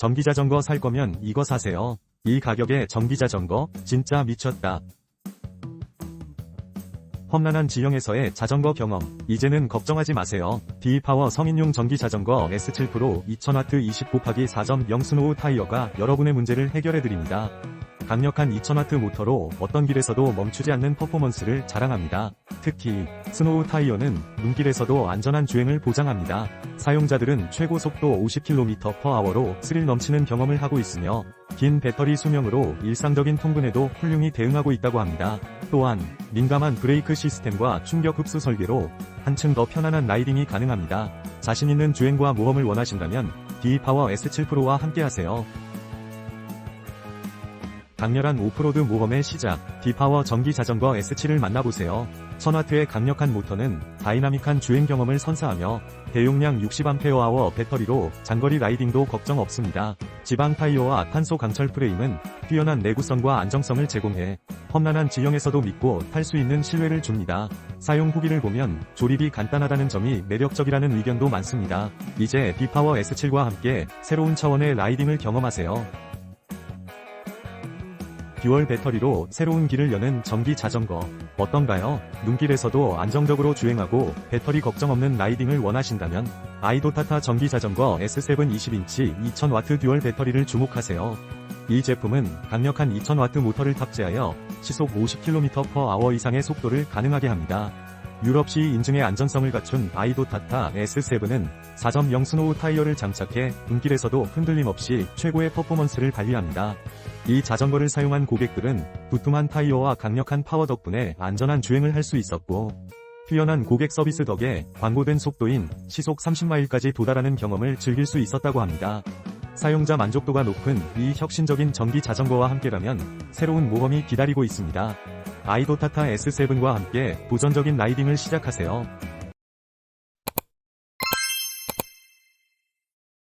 전기자전거 살 거면 이거 사세요. 이 가격에 전기자전거 진짜 미쳤다. 험난한 지형에서의 자전거 경험. 이제는 걱정하지 마세요. D-파워 성인용 전기자전거 S7 프로 2000W 20 곱하기 4.0 스노우 타이어가 여러분의 문제를 해결해드립니다. 강력한 2000W 모터로 어떤 길에서도 멈추지 않는 퍼포먼스를 자랑합니다. 특히 스노우 타이어는 눈길에서도 안전한 주행을 보장합니다. 사용자들은 최고 속도 50km/h로 스릴 넘치는 경험을 하고 있으며 긴 배터리 수명으로 일상적인 통근에도 훌륭히 대응하고 있다고 합니다. 또한 민감한 브레이크 시스템과 충격 흡수 설계로 한층 더 편안한 라이딩이 가능합니다. 자신 있는 주행과 모험을 원하신다면 D-파워 S7 프로와 함께하세요. 강렬한 오프로드 모험의 시작, 디파워 전기 자전거 S7을 만나보세요. 1000W의 강력한 모터는 다이나믹한 주행 경험을 선사하며 대용량 60Ah 배터리로 장거리 라이딩도 걱정 없습니다. 지방 타이어와 탄소 강철 프레임은 뛰어난 내구성과 안정성을 제공해 험난한 지형에서도 믿고 탈 수 있는 신뢰를 줍니다. 사용 후기를 보면 조립이 간단하다는 점이 매력적이라는 의견도 많습니다. 이제 디파워 S7과 함께 새로운 차원의 라이딩을 경험하세요. 듀얼 배터리로 새로운 길을 여는 전기 자전거 어떤가요? 눈길에서도 안정적으로 주행하고 배터리 걱정 없는 라이딩을 원하신다면 아이도타타 전기 자전거 S7 20인치 2000W 듀얼 배터리를 주목하세요. 이 제품은 강력한 2000W 모터를 탑재하여 시속 50km/h 이상의 속도를 가능하게 합니다. 유럽시 인증의 안전성을 갖춘 아이도 타타 S7은 4.0 스노우 타이어를 장착해 눈길에서도 흔들림 없이 최고의 퍼포먼스를 발휘합니다. 이 자전거를 사용한 고객들은 두툼한 타이어와 강력한 파워 덕분에 안전한 주행을 할 수 있었고 뛰어난 고객 서비스 덕에 광고된 속도인 시속 30마일까지 도달하는 경험을 즐길 수 있었다고 합니다. 사용자 만족도가 높은 이 혁신적인 전기 자전거와 함께라면 새로운 모험이 기다리고 있습니다. 아이도타타 S7과 함께 도전적인 라이딩을 시작하세요.